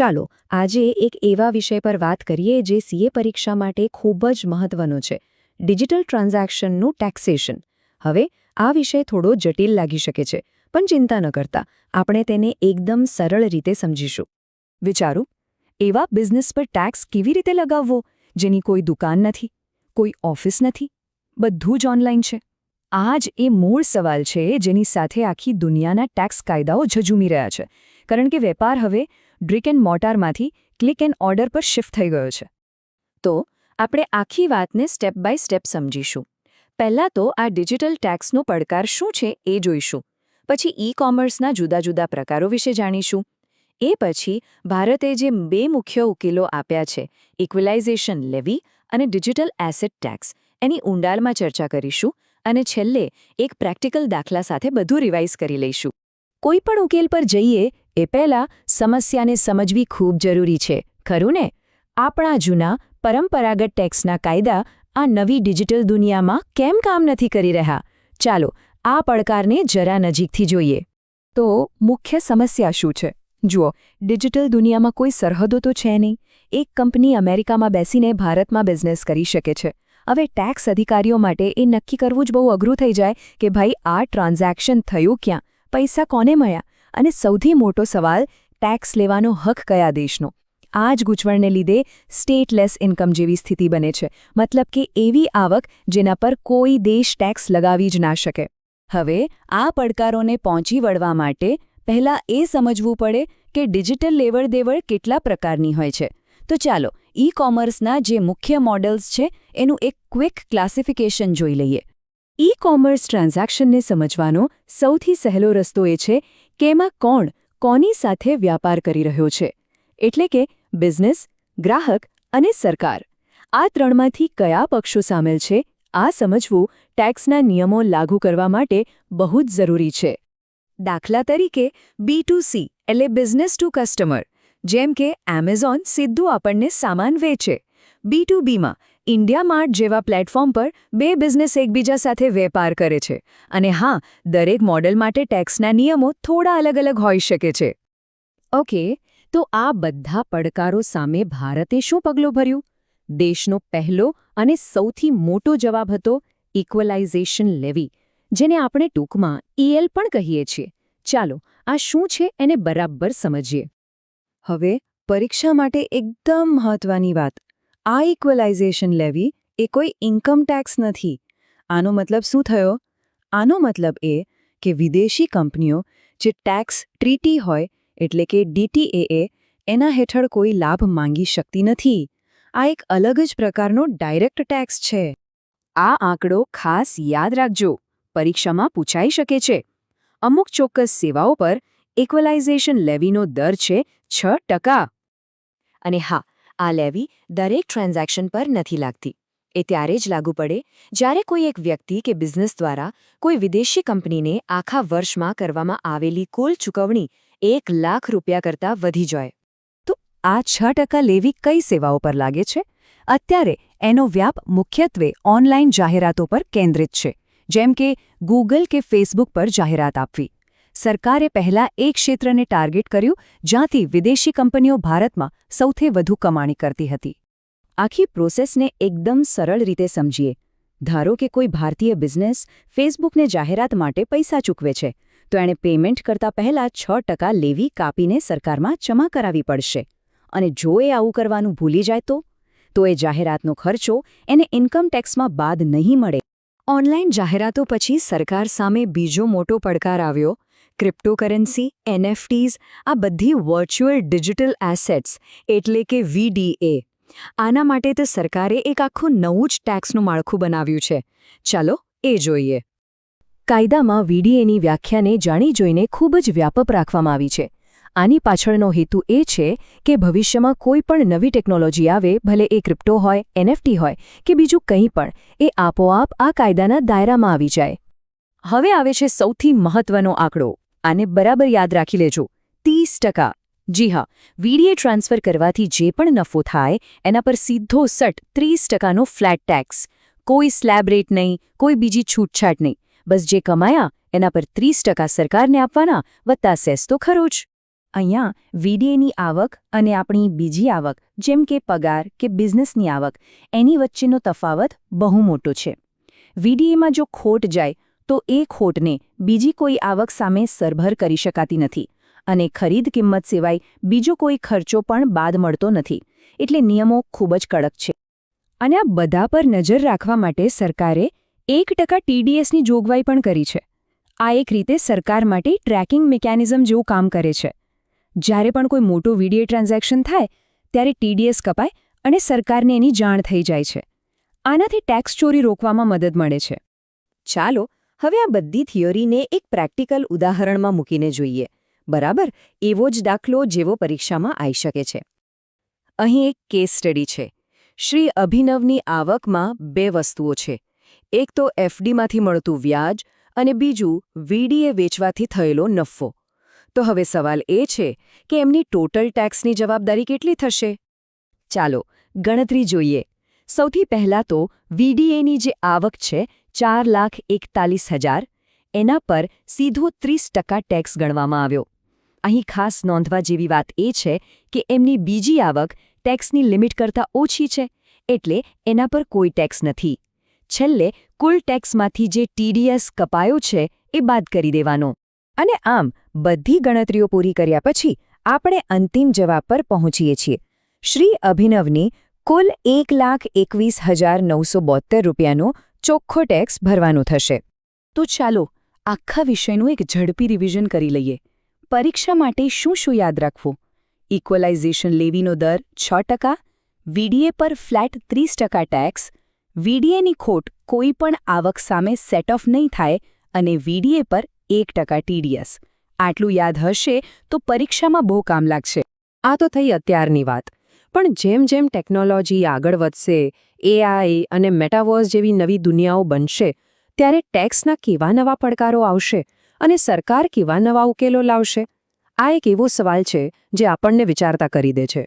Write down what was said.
ચાલો, આજે એક એવા વિષય પર વાત કરીએ જે સીએ પરીક્ષા માટે ખૂબ જ મહત્વનો છે, ડિજિટલ ટ્રાન્ઝેક્શનનું ટેક્સેશન. હવે, આ વિષય થોડો જટિલ લાગી શકે છે, પણ ચિંતા ન કરતા, આપણે તેને એકદમ સરળ રીતે સમજીશું. વિચારો, એવા બિઝનેસ પર ટેક્સ કેવી રીતે લગાવવો, જેની કોઈ દુકાન નથી, કોઈ ઓફિસ નથી, બધું જ ઓનલાઈન છે. આ જ એ મૂળ સવાલ છે જેની સાથે આખી દુનિયાના ટેક્સ કાયદાઓ ઝઝૂમી રહ્યા છે. કારણ કે વેપાર હવે ડ્રિક એન્ડ મોટારમાંથી ક્લિક એન્ડ ઓર્ડર પર શિફ્ટ થઈ ગયો છે. તો, આપણે આખી વાતને સ્ટેપ બાય સ્ટેપ સમજીશું. પહેલાં તો આ ડિજિટલ ટેક્સનો પડકાર શું છે એ જોઈશું. પછી ઈ કોમર્સના જુદા જુદા પ્રકારો વિશે જાણીશું. એ પછી ભારતે જે બે મુખ્ય ઉકેલો આપ્યા છે, ઇક્વલાઇઝેશન લેવી અને ડિજિટલ એસેટ ટેક્સ, એની ઊંડાણમાં ચર્ચા કરીશું અને છેલ્લે એક પ્રેક્ટિકલ દાખલા સાથે બધું રિવાઇઝ કરી લઈશું. કોઈ પણ ઉકેલ પર જઈએ એ પહેલાં સમસ્યાને સમજવી ખૂબ જરૂરી છે, ખરું ને? આપણા જૂના, પરંપરાગત ટેક્સના કાયદા આ નવી ડિજિટલ દુનિયામાં કેમ કામ નથી કરી રહ્યા? ચાલો, આ પડકારને જરા નજીકથી જોઈએ. તો મુખ્ય સમસ્યા શું છે? જુઓ, ડિજિટલ દુનિયામાં કોઈ સરહદો તો છે નહીં. એક કંપની અમેરિકામાં બેસીને ભારતમાં બિઝનેસ કરી શકે છે. હવે ટેક્સ અધિકારીઓ માટે એ નક્કી કરવું જ બહુ અઘરું થઈ જાય કે ભાઈ, આ ટ્રાન્ઝેક્શન થયું ક્યાં? પૈસા કોને મળ્યા? અને સૌથી મોટો સવાલ ટેક્સ લેવાનો હક કયા દેશનો? આ જ ગૂંચવણને લીધે સ્ટેટલેસ ઇન્કમ જેવી સ્થિતિ બને છે. મતલબ કે એવી આવક જેના પર કોઈ દેશ ટેક્સ લગાવી જ ના શકે. હવે, આ પડકારોને પહોંચી વળવા માટે પહેલાં એ સમજવું પડે કે ડિજિટલ લેવડ દેવડ કેટલા પ્રકારની હોય છે. તો ચાલો ઈ કોમર્સના જે મુખ્ય મોડલ્સ છે, એનું એક ક્વિક ક્લાસિફિકેશન જોઈ લઈએ. ઈ કોમર્સ ટ્રાન્ઝેક્શનને સમજવાનો સૌથી સહેલો રસ્તો એ છે કે એમાં કોણ કોની સાથે વ્યાપાર કરી રહ્યો છે. એટલે કે બિઝનેસ ગ્રાહક અને સરકાર. આ ત્રણમાંથી કયા પક્ષો સામેલ છે, આ સમજવું ટેક્સના નિયમો લાગુ કરવા માટે બહુ જ જરૂરી છે. દાખલા તરીકે બી એટલે બિઝનેસ ટુ કસ્ટમર જેમ કે એમેઝોન સીધું આપણને સામાન વેચે. બી ટુ બીમાં ઇન્ડિયા માર્ટ જેવા પ્લેટફોર્મ પર બે બિઝનેસ એકબીજા સાથે વેપાર કરે છે. અને હા, દરેક મોડલ માટે ટેક્સના નિયમો થોડા અલગ અલગ હોઈ શકે છે. ઓકે તો આ બધા પડકારો સામે ભારતે શું પગલું ભર્યું? દેશનો પહેલો અને સૌથી મોટો જવાબ હતો ઇક્વલાઇઝેશન લેવી જેને આપણે ટૂંકમાં ઈએલ પણ કહીએ છીએ. ચાલો, આ શું છે એને બરાબર સમજીએ. હવે, પરીક્ષા માટે એકદમ મહત્વની વાત. આ ઇક્વલાઇઝેશન લેવી એ કોઈ ઇન્કમ ટેક્સ નથી. આનો મતલબ શું થયો? આનો મતલબ એ કે વિદેશી કંપનીઓ જે ટેક્સ ટ્રીટી હોય, એટલે કે ડીટીએએ એના હેઠળ કોઈ લાભ માંગી શકતી નથી. આ એક અલગ જ પ્રકારનો ડાયરેક્ટ ટેક્સ છે. આ આંકડો ખાસ યાદ રાખજો. પરીક્ષામાં પૂછાઈ શકે છે. અમુક ચોક્કસ સેવાઓ પર ઇક્વલાઇઝેશન લેવીનો દર છે છ ટકા. અને હા, આ લેવી દરેક ટ્રાન્ઝેક્શન પર નથી લાગતી. એ ત્યારે જ લાગુ પડે જ્યારે કોઈ એક વ્યક્તિ કે બિઝનેસ દ્વારા કોઈ વિદેશી કંપનીને આખા વર્ષમાં કરવામાં આવેલી કુલ ચૂકવણી એક લાખ રૂપિયા કરતાં વધી જાય. તો આ છ ટકા લેવી કઈ સેવાઓ પર લાગે છે? અત્યારે એનો વ્યાપ મુખ્યત્વે ઓનલાઈન જાહેરાતો પર કેન્દ્રિત છે, જેમ કે ગૂગલ કે ફેસબુક પર જાહેરાત આપવી. સરકારે પહેલા એક ક્ષેત્રને ટાર્ગેટ કર્યું, જ્યાંથી વિદેશી કંપનીઓ ભારતમાં સૌથી વધુ કમાણી કરતી હતી. આખી પ્રોસેસને એકદમ સરળ રીતે સમજીએ. ધારો કે કોઈ ભારતીય બિઝનેસ ફેસબુકને જાહેરાત માટે પૈસા ચૂકવે છે, તો એણે પેમેન્ટ કરતા પહેલા છ ટકા લેવી કાપીને સરકારમાં જમા કરાવી પડશે. અને જો એ આવું કરવાનું ભૂલી જાય તો? તો એ જાહેરાતનો ખર્ચો એને ઇન્કમ ટેક્સમાં બાદ નહીં મળે. ઓનલાઈન જાહેરાતો પછી સરકાર સામે બીજો મોટો પડકાર આવ્યો ક્રિપ્ટોકરન્સી એનએફટીઝ આ બધી વર્ચ્યુઅલ ડિજિટલ એસેટ્સ એટલે કે વીડીએ આના માટે તો સરકારે એક આખું નવું જ ટેક્સનું માળખું બનાવ્યું છે. ચાલો, એ જોઈએ. કાયદામાં વીડીએની વ્યાખ્યાને જાણી જોઈને ખૂબ જ વ્યાપક રાખવામાં આવી છે. આની પાછળનો હેતુ એ છે કે ભવિષ્યમાં કોઈ પણ નવી ટેકનોલોજી આવે, ભલે એ ક્રિપ્ટો હોય એનએફટી હોય, કે બીજું કંઈ પણ, એ આપોઆપ આ કાયદાના દાયરામાં આવી જાય. હવે આવે છે સૌથી મહત્વનો આંકડો. આને બરાબર યાદ રાખી લેજો. ત્રીસ ટકા. જી હા, વીડીએ ટ્રાન્સફર કરવાથી જે પણ નફો થાય, એના પર સીધો સટ ત્રીસ ટકાનો ફ્લેટ ટેક્સ. કોઈ સ્લેબ રેટ નહીં, કોઈ બીજી છૂટછાટ નહીં. બસ જે કમાયા, એના પર ત્રીસ ટકા સરકારને આપવાના, વત્તા સેસ તો ખરો જ અહીંયા, વીડીએની આવક અને આપણી બીજી આવક, જેમ કે પગાર કે બિઝનેસની આવક, એની વચ્ચેનો તફાવત બહુ મોટો છે. વીડીએમાં જો ખોટ જાય તો એ ખોટને બીજી કોઈ આવક સામે સરભર કરી શકાતી નથી અને ખરીદ કિંમત સિવાય બીજો કોઈ ખર્ચો પણ બાદ મળતો નથી. એટલે નિયમો ખૂબ જ કડક છે. અને આ બધા પર નજર રાખવા માટે સરકારે એક ટકા ટીડીએસની જોગવાઈ પણ કરી છે. આ એક રીતે સરકાર માટે ટ્રેકિંગ મિકેનિઝમ જેવું કામ કરે છે. જ્યારે પણ કોઈ મોટું વીડીએ ટ્રાન્ઝેક્શન થાય, ત્યારે ટીડીએસ કપાય અને સરકારને એની જાણ થઈ જાય છે. આનાથી ટેક્સ ચોરી રોકવામાં મદદ મળે છે. ચાલો હવે આ બધી થિયરીને એક પ્રેક્ટિકલ ઉદાહરણમાં મૂકીને જોઈએ. બરાબર? એવો જ દાખલો જેવો પરીક્ષામાં આવી શકે છે. અહીં એક કેસ સ્ટડી છે. શ્રી અભિનવની આવકમાં બે વસ્તુઓ છે. એક તો એફડીમાંથી મળતું વ્યાજ અને બીજું વીડીએ વેચવાથી થયેલો નફો. તો હવે સવાલ એ છે કે એમની ટોટલ ટેક્સની જવાબદારી કેટલી થશે? ચાલો ગણતરી જોઈએ. સૌથી પહેલાં તો વીડીએની જે આવક છે ચાર લાખ એકતાલીસ હજાર, એના પર સીધો ત્રીસ ટકા ટેક્સ ગણવામાં આવ્યો. અહીં ખાસ નોંધવા જેવી વાત એ છે કે એમની બીજી આવક ટેક્સની લિમિટ કરતાં ઓછી છે, એટલે એના પર કોઈ ટેક્સ નથી. છેલ્લે કુલ ટેક્સમાંથી જે ટીડીએસ કપાયો છે એ બાદ કરી દેવાનો. અને આમ બધી ગણતરીઓ પૂરી કર્યા પછી આપણે અંતિમ જવાબ પર પહોંચીએ છીએ. શ્રી અભિનવની કુલ એક લાખ એકવીસ હજાર નવસો બોતેર રૂપિયાનો ચોખ્ખો ટેક્સ ભરવાનો થશે. તો ચાલો, આખા વિષયનું એક ઝડપી રિવિઝન કરી લઈએ. પરીક્ષા માટે શું શું યાદ રાખવું? ઇક્વલાઇઝેશન લેવીનો દર છ ટકા વીડીએ પર ફ્લેટ ત્રીસ ટકા ટેક્સ વીડીએની ખોટ કોઈ પણ આવક સામે સેટ ઓફ નહીં થાય અને વીડીએ પર એક ટકા ટીડીએસ આટલું યાદ હશે તો પરીક્ષામાં બહુ કામ લાગશે. આ તો થઈ અત્યારની વાત. પણ જેમ જેમ ટેકનોલોજી આગળ વધશે એઆઈ અને મેટાવર્સ જેવી નવી દુનિયાઓ બનશે, ત્યારે ટેક્સના કેવા નવા પડકારો આવશે અને સરકાર કેવા નવા ઉકેલો લાવશે? આ એક એવો સવાલ છે જે આપણને વિચારતા કરી દે છે.